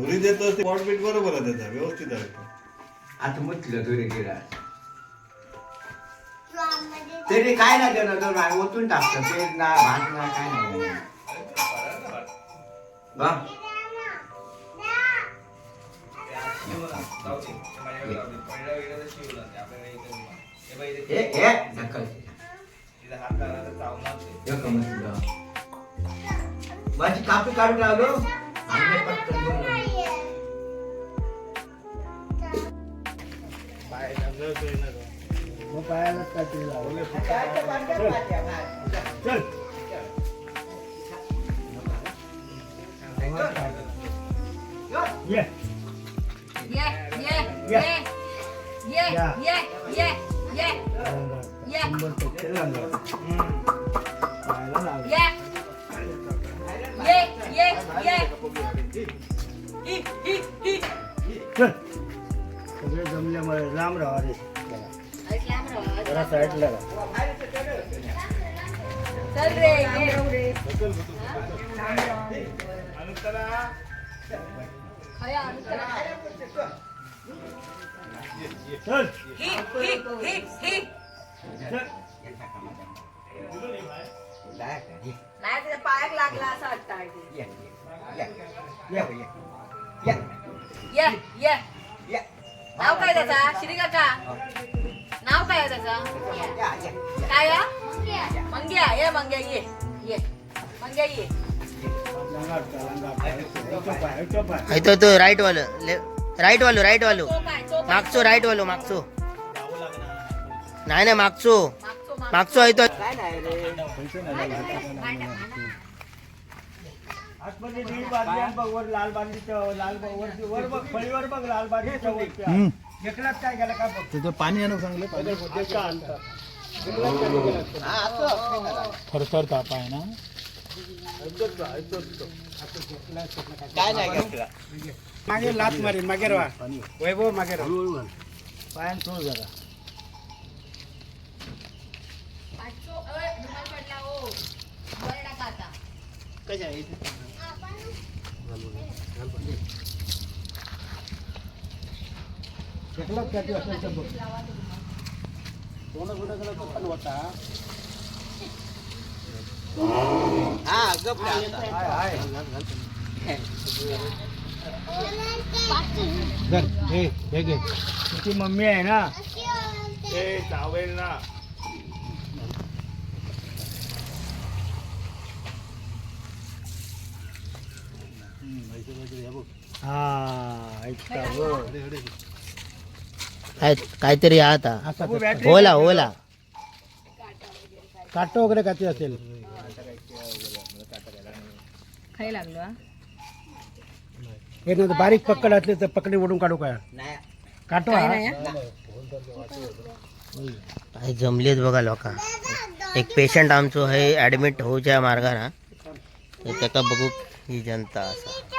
घरी देतो ते पॉट बीट बरोबर आहे त्याचा व्यवस्थित आहे तो. आता म्हटलं तुरे गिरा तरी काय नाही देणार ओतून टाकतं ते ना भात ना काय नाही. बा हे हे. माझी कापी काढून लावलो आणि पटकन मग पाया लागतात चल Yeah. Yeah, yeah, yeah. Yeah, yeah, yeah, yeah. Yeah. Yeah. Yeah, yeah, yeah. Hi, hi, hi. Good. त्याच्यामुळे लांब राहा रे. जरा साईडला चल नाही तिचा लागला असं वाटतं आधी. नाव काय त्याचा? श्री काका नाव काय त्याचा? काय या मंग्या. ये मंग्या ये. ये. मंग्या ये. राईट वालो. राईट वालो राईट वालो. मागचो राईट वालो मागचो. नाही नाही मागचो. मागचो आहे आतमध्ये नील बादली आणि बघ वर लाल बादलीच्या लाल बघ वरती वर बघ फळीवर बघ लाल बादलीच्या वरती एकलाच काय गेला का बघ? त्याचं पाणी आणू सांगले देशा आणता हा, असं. थरथर ताप आहे ना? काय नाही घेतला. मागे लात मारी मागे राहा वैभव मागे राहा पायान सोड जरा. કજાય છે કેટલા ક્યાંથી હશે ચંબો સોના ગુડા કલા કપન વટા હા ગપડા હાય હાય ઘર એ ભેગે મમ્મી હે ના એ ચાવેલ ના हा ऐकता हो काय काहीतरी आता. असं ओला ओला. काट वगैरे काती असेल. खाई लागलो हा. हे नंतर बारीक पकड असले तर पकडी ओढून काढू काय नाही. काटो काय हा. नाही हा? काय जमलेत बघा लोका. एक पेशंट आमचो हे ऍडमिट होऊच्या मार्गाना. तर त्याका बघू ही जनता असा.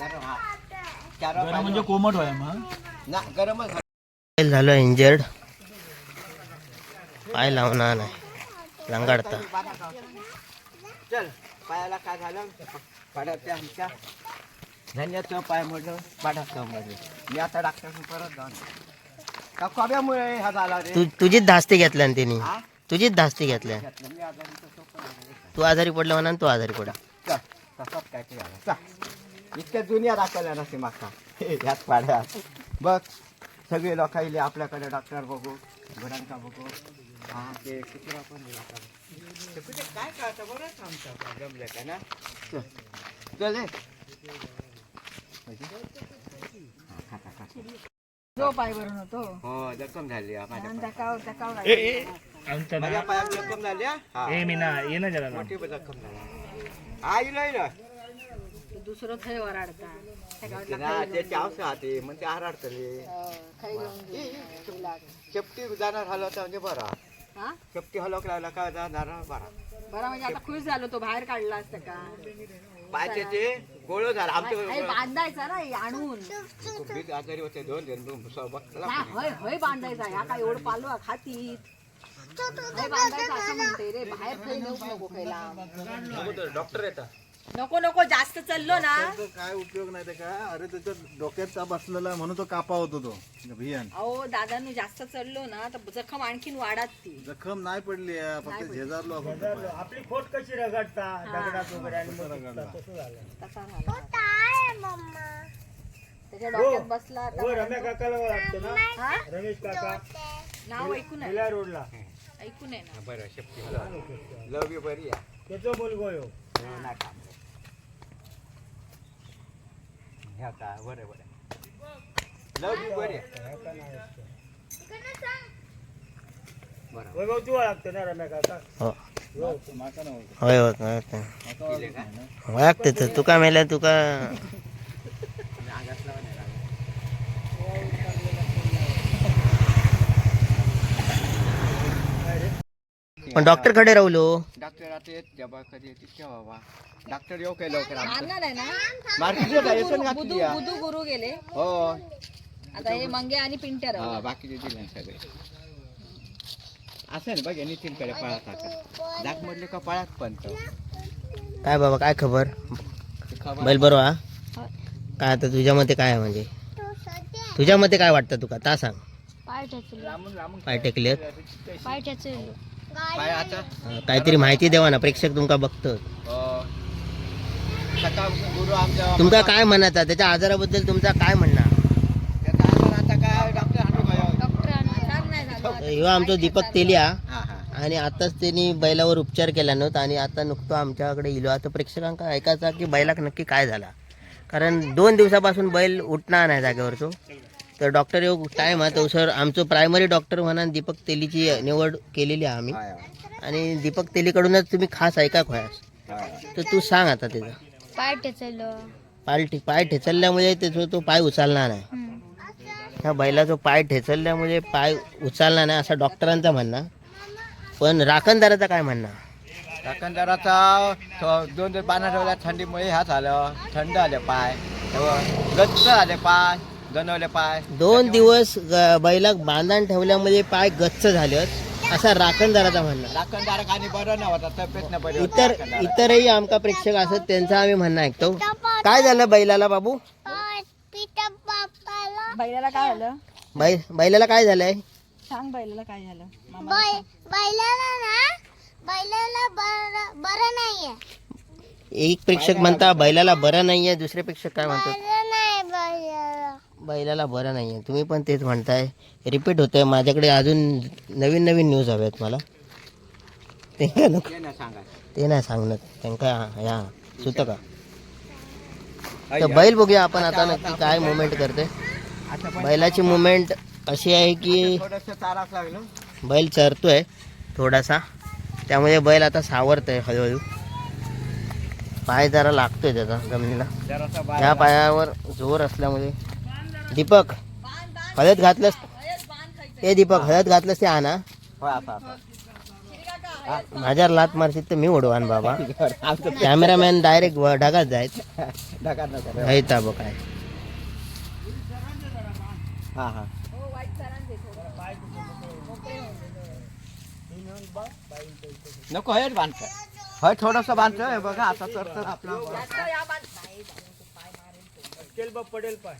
गरम हा. चार गरम पाणी- म्हणजे कोमट व्हाय मग ना गरमच झालं इंजर्ड पाय लावणार नाही. लंगाडता. चल पायाला काय झालं? पाड्याच्या आमच्या. धन्याचं पाय मोडलं पाड्याचं मोडलं मी आता डॉक्टर परत जाऊन का कोब्यामुळे हा झाला रे? तू तुझीच धास्ती घेतल्या ना तिने. हा? तुझीच धास्ती घेतल्या. घेतलं मी आजारी तर सोपं झालं. तू आजारी पडला म्हणा तू आजारी पडा चल. तसंच काय ते झालं इतक्या दुनिया दाखवल्या नसते माका ह्यात पाड्यात बघ सगळे लोक येईल आपल्याकडे डॉक्टर बघू घरांका बघू. हा ते कुत्रा पण कुठे काय कळतं आमचं. जमलं का ना? चल. हा. जो पाय भरून होतो. हो जखम झाली. हा, माझ्या आणि पायात. माझ्या जखम झाली हा? मी ना ये ना जरा मोठी जखम झाली. दुसरं थंय वराडता ते. आराडतले खाई घेऊन. चपटी जाणार हलवता म्हणजे बरा. हा? चपटी हलवक लावला का जाणार बरा. बरं म्हणजे आता खुश झालो तो बाहेर काढला असता का? पायचे ते गोळ झाला आमच्या बांधायचा ना आणून. आजारी होते दोन हा, हय हय बांधायचा ह्या काय एवढं पालवा खातीत. नको नको नको जास्त चाललो ना. त्याचा काय उपयोग नाही ते काय अरे त्याच्या डोक्यात का बसलेला म्हणून तो कापा होतो तो भियान. अहो दादांनी जास्त चढलो ना तर जखम आणखीन वाढत ती. जखम नाही पडली आहे, फक्त झेजारलो आपण. आपली खोट कशी रगडता? दगडात वगैरे आणि मग दिसता, तसं झालं. तसा झाला. त्याच्या डोक्यात बसला आता. हो रम्या काकाला वाटतं ना? हा? रमेश काका. नाव ऐकून आहे रोडला. ऐकून आहे ना. बरं शक्ती लव यू बरी आहे. त्याचं मुलगो यो. नाही काम बरं बरं. लव यू बरी आहे. वैभव तू लागतं ना रम्या काका? हो. हो. होय. ओळखते तर तुका मेल्या तुका पण डॉक्टरकडे राहुलो. डॉक्टर आता येत जेव्हा कधी येते केव्हा बा डॉक्टर येऊ काय लवकर आमचं? आणणार आहे ना. मार्केटला येतो ना बुधू घातली या. बुधू गुरु गेले. हो. आता हे मंगे आणि पिंट्या राहू. हा बाकीचे दिले ना सगळे. असं ना बघ नितीन कडे पळात आता. म्हटले का पळात पण तो. काय बाबा काय खबर? ते खबर बैल बरोबर हा? काय आता तुझ्या मते काय आहे म्हणजे? तुझ्या मते काय वाटतं तुका? ता सांग. पाय ठेचलो लांबून लांबून पाय टेकलेत. पाय ठेचलो पाय आता अं, काहीतरी माहिती देवा ना प्रेक्षक तुमका बघतो हो. सकाळ गुरु आमच्या तुमका काय म्हणायचा त्याच्या आजाराबद्दल तुमचा काय म्हणणं त्याचा आजार आता काय? डॉक्टर आणू का ह्यो? आमचो दीपक तेलिया. हा हा. आणि आताच त्यांनी बैलावर उपचार केला नव्हता आणि आता नुकतं आमच्याकडे इलो. आता प्रेक्षकांका ऐकायचा की बैलाक नक्की काय झाला. कारण दोन दिवसापासून बैल उठणार नाही जागेवरचो तर डॉक्टर येऊ टाईम आहे तो सर आमचं प्रायमरी डॉक्टर म्हणा दीपक तेलीची निवड केलेली आहे आम्ही. आणि दीपक तेलीकडूनच तुम्ही खास ऐका खोयास. तर तू सांग आता त्याचं पाय ठेचलो पाय ठे- पाय ठेचल्यामुळे त्याचा तो पाय उचलणार नाही. ह्या बैलाचा पाय ठेचल्यामुळे पाय उचलणार नाही असं डॉक्टरांचं म्हणणं. पण राखणदाराचं काय म्हणणं? राखणदाराचा तो दोन दोन पानं ठेवल्या थंडीमुळे ह्या झालं थंड आले पाय. हो. गच्च आले पाय. पाय. दोन दिवस ग- बैलाक बांधण ठेवल्यामुळे पाय गच्च झालेत. असा राखणदाराचा म्हणणं. राखणदाराक आणि बरं नव्हता तब्येत नाही बरी होती इतर. इतरही आमका प्रेक्षक असत त्यांचा आम्ही म्हणणं ऐकतो. काय झालं बैलाला बाबू? बैलाला काय झालं? बै बैलाला काय झालंय? सांग बैलाला काय झालं? मामा बैलाला ना बैलाला बरं बरं नाहीये. एक प्रेक्षक म्हणता बैलाला बरं नाहीये दुसरे प्रेक्षक काय म्हणतात? बरं नाही बैलाला बरं नाहीये. तुम्ही पण तेच म्हणताय. रिपीट होतंय. माझ्याकडे अजून नवीन नवीन न्यूज हव्यात मला. ते ते नाही नाही सांगणार त्यांका या. सुत का? तर बैल बघूया आपण आता नक्की काय मुवमेंट करते बैलाची मुवमेंट अशी आहे की बैल चरतोय थोडासा. त्यामुळे बैल आता सावरतोय हळूहळू. पाय जरा लागतोय त्याचा जमिनीला त्या पायावर जोर असल्यामुळे. दीपक हळद घातलंस? ए दीपक हळद घातलंस ते आणा हो. माझ्यावर लात मारशील तर मी उडवान बाबा. कॅमेरामॅन डायरेक्ट ढगात जायत ढगात नको हे ताबो काय हा हा. नको हेच बांधतं हय थोडस बांधतं हे बघा आता तर आपला बघ पडेल पाय.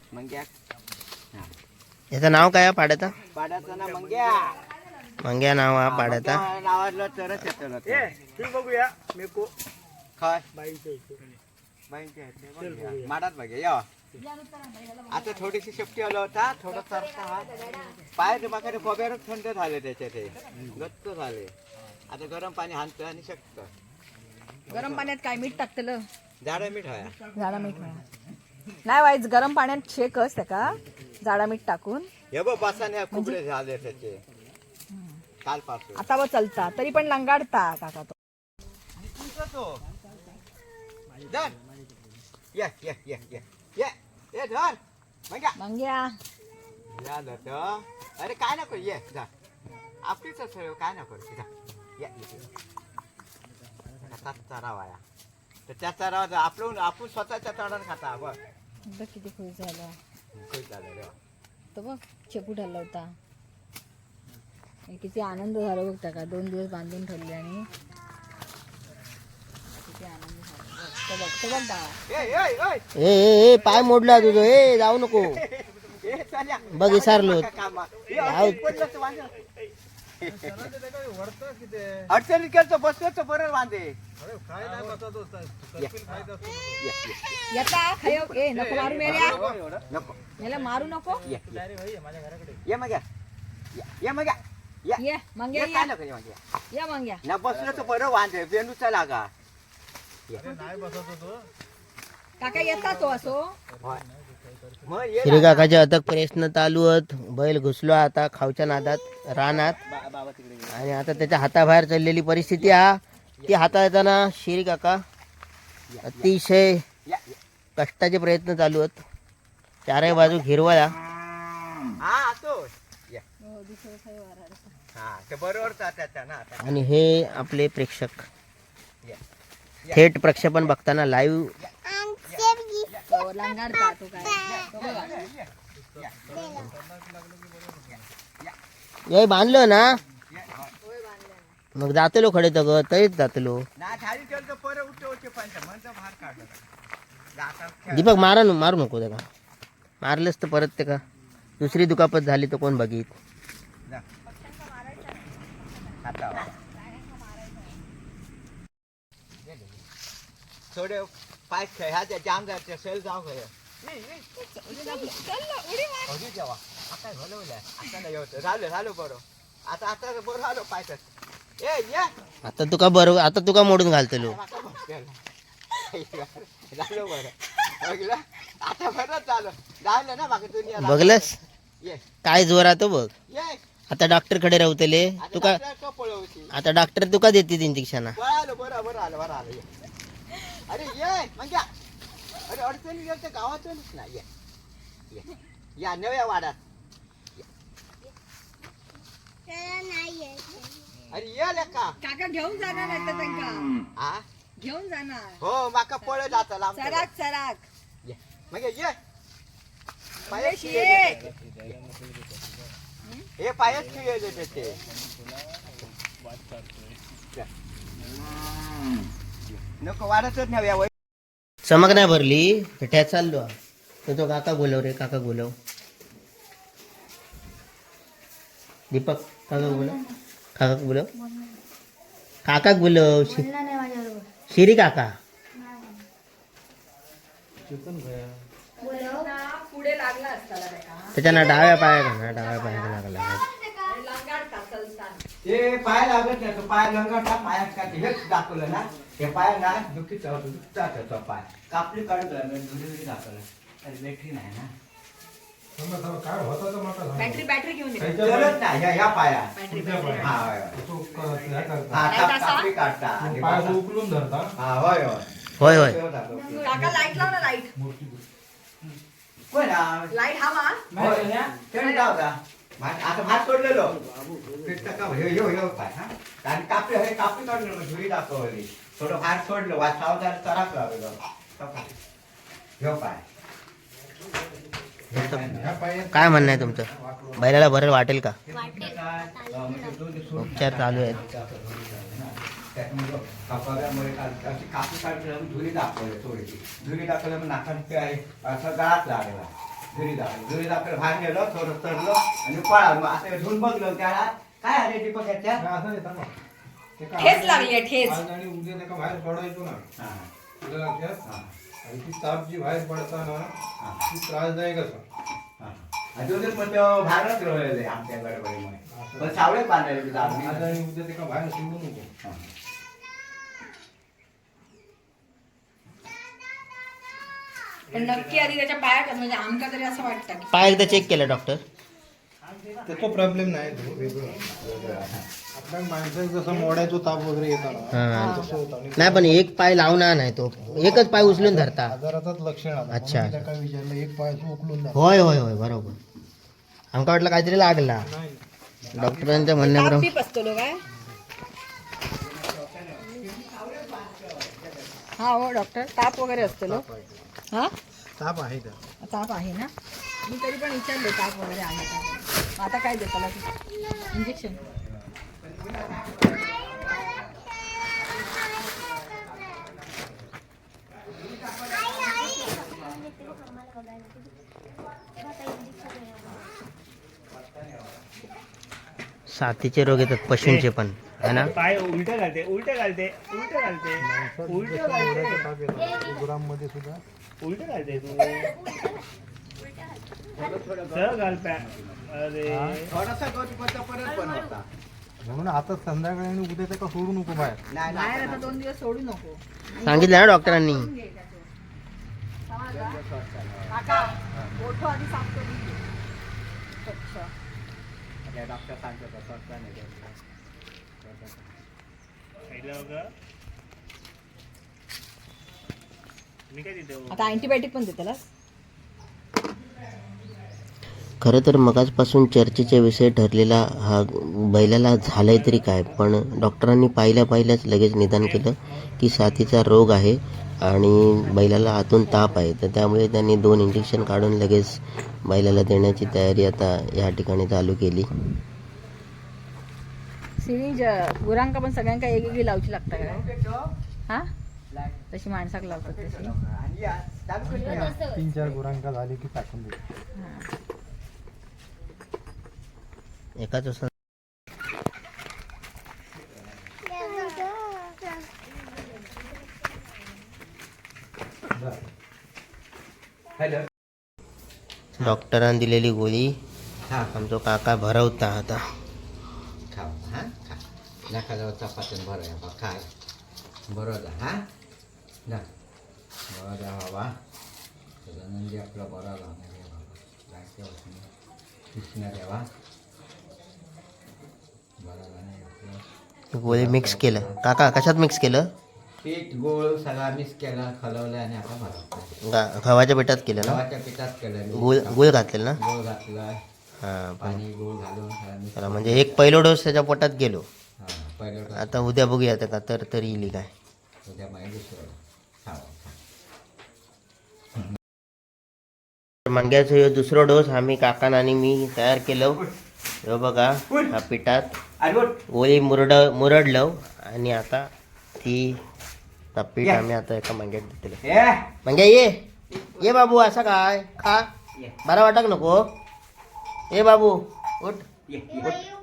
मंग्या. याचं नाव काय आहे पाड्याचा? पाड्याचं ना मंग्या. मंग्या नाव हा पाड्याचा. नावाजलं तरच येतं ते. बघूया मेको काय. माडात बघा या आता थोडीशी शेपटी आला होता थोडं सरता पाय माकडे कोब्यारच थंड झाले त्याचे ते गच्च झाले. आता गरम पाणी हाणतं आणि शकतं. गरम पाण्यात काय मीठ टाकतलं? झाडं मीठ हया. झाडा मीठ नाही वाईच गरम पाण्यात शेकच त्या झाडा मीठ टाकून. हे बघ बसाने कुबडे झाले त्याचे. कालपासून. आता व चलता. तरी पण लंगाडता काका तो. धर ये ये ये ये. ये ये धर. मंग्या. मंग्या. या धर. अरे काय नको ये जा. आपलीच असेल काय नको. जा. ये ये, ये. आता चरावाया तर त्या चरावा आपण आपण स्वतःच्या तडान खाता बघ. बघ किती खुश झाला. तो बघ चेपू ठरला होता. हे किती आनंद झाला बघ त्या का दोन दिवस बांधून ठेवले आणि किती आनंद झाला. बघ, तो बघ. ए, पाय मोडला तुझं. ए जाऊ नको. बघ विसरलो. जाऊ. अडचणीत केलं बसतो बरं वांदे. नको मारू मेल्या. नको याला मारू नको. ये, ये. ये मग या. मग या. ना बसलं तर बरं वांदे बेंडूचा लागा. अरे नाही बसत होतो. काका येता तो असो. श्री काकाचे अथक प्रयत्न चालू आहेत. बैल घुसलो आता खावच्या नादात रानात. आणि आता त्याच्या हाताबाहेर चाललेली परिस्थिती हा. ती हाताळताना श्री काका अतिशय. कष्टाचे प्रयत्न चालू आहेत. चारही बाजू हिरवळा हा. हा. आणि हे आपले प्रेक्षक. थेट प्रक्षेपण बघताना लाईव्ह तो लंगाडता तो काय तो बघा. हे बांधलं ना मग जातलो खडे तर ग तरीच जातलो. दीपक मारा मारू नको त्याला मारलंच तर परत ते का दुसरी दुखापत झाली तर कोण बघित. थोडे पाय जाम जायचे सेल जाऊ खेळ अगदी जेव्हा आता घालवलं आता नाही होतं. झालं झालं बरं. आता आता बरं आलो पायथ्यात ए ये. आता तुका बरोबर आता तुका मोडून घालतलो झालं बरं. बघलं आता बरं झालं. झालं ना बाकी दुनिया बघलस? ये. काय जोरात हो बघ. ये. आता डॉक्टरकडे राहतले आता तुका आता डॉक्टर तुका देतील इंजेक्शन बरं आलं बरं बरं आलं बरं आलं. ये. अरे ये या अरे अडचणी गेलं तर गावातूनच ना ये. ये. या नव्या वाड्यात. अरे ये लेका. काका घेऊन जाणार नाही तर त्यांका हा घेऊन जाणार. हो माका पळ जात लांब सराक सराक ये. मग ये, ये. पायच महेश, खिळले ये. हे पायच खिळले त्याचे नको वाढतच नव्या वय चमक नाही भरली ठ्या चाललो. तर तो काका बोलव रे काका बोलव. दीपक काका बोलव. काका बोलव. काकाक बोलव शि- शिरी काका. पुढे लागला असता त्याच्या ना डाव्या पाया ना डाव्या पाया लागला लंगाडता चलताना ते पाय लागत नाही तो पाय लंगडला पायात का ते हेच दाखवलं ना. हे पाय ना होतो दुखता त्याचा पाय. कापली काढत दुरी दाखवलं अरे बॅटरी नाही ना. बॅटरी बॅटरी घेऊन ये. चलत नाही ह्या ह्या पाया. बॅटरी हा होय होय. हा काय काप- तसा? कापली काढता. आणि बसा. उकलून धरता. हा होय होय. होय होय. तेव्हा दाखवतो. काका लाइट लाव ना लाइट कोण आहे? लाइट हवा. होय. आता भात सोडलेलो पीठ टाका. ह्यो ह्यो ह्यो पाय हा. आणि कापले हे कापली काढलं मग धुरी दाखवली. थोडं भात सोडलं वाट सावधान चराक लागलो पाय. काय म्हणणं आहे तुमचं? बैलाला बरं वाटेल का? उपचार चालू आहेत. त्याच्यामुळे अशी कापी काढली धुरी दाखवली थोडीशी धुरी दाखवल्या मग नाकात आहे. असं गळात लागला. धुरी दाखवली धुरी दाखवलं बाहेर गेलो थोडं चढलो आणि पळा मग आता धुवून बघलो त्याला काय आले दीपक याच्यात ठेच लागली आहे, ठेच. आणि उद्या त्याला बाहेर पडायचो ना. हा, तुला लक्षात हा, आणि ती ताप जी बाहेर पडताना हा, ती त्रासदायक असं. हा. अजूनच मग तो बाहेरच राहिलेले आमच्या गडबडीमुळे. पण सावळे बांधायला आज आणि उद्या त्याला बाहेर सोडू नको पण नक्की आधी त्याच्या पायात म्हणजे आमका तरी असं वाटतं. की पाय एकदा चेक केलं डॉक्टर त्याचा प्रॉब्लेम नाही तो वेगळं. आपल्या माणसाचं जसं मोड्याचो ताप वगैरे येताना हा. तसं होतं. आणि नाही पण एक पाय लावणार नाही तो. एकच पाय उचलून धरता. आजाराचाच लक्षण आलं अच्छा. म्हणून काय विचारलं एक पाय असं उकलून. होय होय होय बरोबर. आमका वाटलं काहीतरी लागला. नाही. डॉक्टरांच्या म्हणण्याप्रमाणे ताप असतो काय हा हो डॉक्टर. ताप वगैरे असतो लो. हा? ताप आहे त्या ताप आहे ना? मी तरी पण विचारले ताप वगैरे आहे का? मग आता काय देताला इंजेक्शन साथीचे रोग येतात पशूंचे पण. है ना? पाय उलट घालते उलट घालते उलट घालते. उलट घालते. सुद्धा. उलट घालते तू. सर घाल पॅ अरे. थोडासा दोन पत्ता परत बनवता म्हणून आता संध्याकाळी आणि उद्या त्याला सोडू नको बाहेर? नाही बाहेर नाही. आता दोन दिवस सोडू नको. सांगितलं ना डॉक्टरांनी. काका आधी डॉक्टर सांगतो बघा. मी काय तिथे आता अँटीबायोटिक पण देताला खरं तर मगाचपासून चर्चेचा विषय ठरलेला हा बैलाला झालंय तरी काय पण डॉक्टरांनी पाहिल्या पाहिल्याच लगेच निदान केलं की साथीचा रोग आहे आणि बैलाला आतून ताप आहे. तर त्यामुळे त्यांनी दोन इंजेक्शन काढून लगेच बैलाला देण्याची तयारी आता या ठिकाणी चालू केली. सिरिंज गुरांका पण सगळ्यांका एक एक लावची लागता काय? हा? तशी माणसाक लावतात तशी. तीन चार गुरांका झाले की टाकून हा. एकाच डॉक्टरांनी दिलेली गोळी हा. आमचा काका भरवता आता. नका जाऊ चपातून बरं आहे. बा खा बरं जा हा? जा बरं जा बाबा नंदी आपला बरा लागणार आहे बाबा. होत नाही कृष्ण देवा. बरा नाही आपलं. गोळी मिक्स केलं. काका कशात मिक्स केलं? पीठ गोळ सगळा मिक्स केला खलवलं आणि आता भरवतो गा गव्हाच्या पिठात केलं ना? गव्हाच्या पिठात केलं. गुळ गुळ घातलेलं ना? गोळ घातला. हां पण गोळ घालून म्हणजे एक पहिलो डोस त्याच्या पोटात गेलो. हा आता उद्या बघूया आता का तर तरी येईल काय. उद्या माहिती दुसरं. मांग्याचं ह्यो दुसरो डोस आम्ही काकान आणि मी तयार केलो. ह्यो बघा हा पिठात. गोळी मुरड मुरडलं आणि आता ती पीठ आम्ही आता एका मांग्यात देतले मांग्या ये. ये बाबू असा काय? खा. बरा वाटक नको. ए बाबू उठ. ये बाबा उठ. उठ,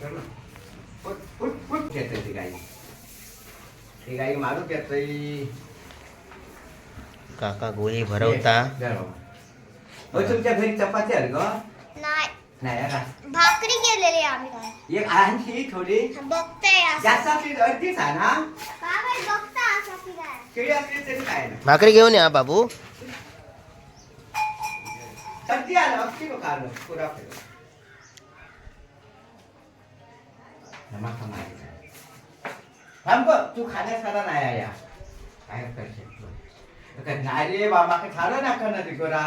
चल. उठ, उठ, उठ. येतंय ती गाई ती गाई मारून येतोय काका गोळी भरवता धर बाबा. हो तुमच्या घरी चपाती आहे ग नाही का? भाकरी केलेली आम्ही काय? एक आणखी थोडी. बघताय असं. जास्त असली तर अर्धीच आहे ना? का बाई बघता असं की काय केळी असली तरी काय ना भाकरी घेऊन या बाबू. सर्दी आलं अगदी बघ आलं पुरा माहिती. थांब तू खाण्यासारा नाही आहे या. काय करशील तू. नाही रे बाबा खालं ना ते गोरा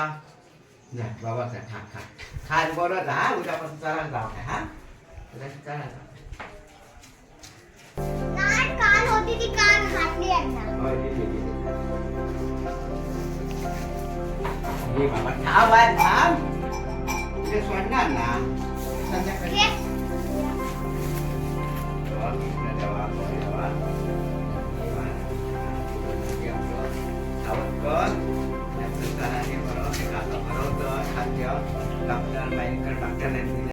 जा बाबा जा खा खा खा आणि बरं जा हा. उद्यापासून चला जाऊ काय हा उद्या चला जा नाही काल होती ती काल घातली यांना हो, ये, ये, ये. ये बाबा थांब आहे थांब तुझे सोडणार ना संध्याकाळी घे. डॉक्टर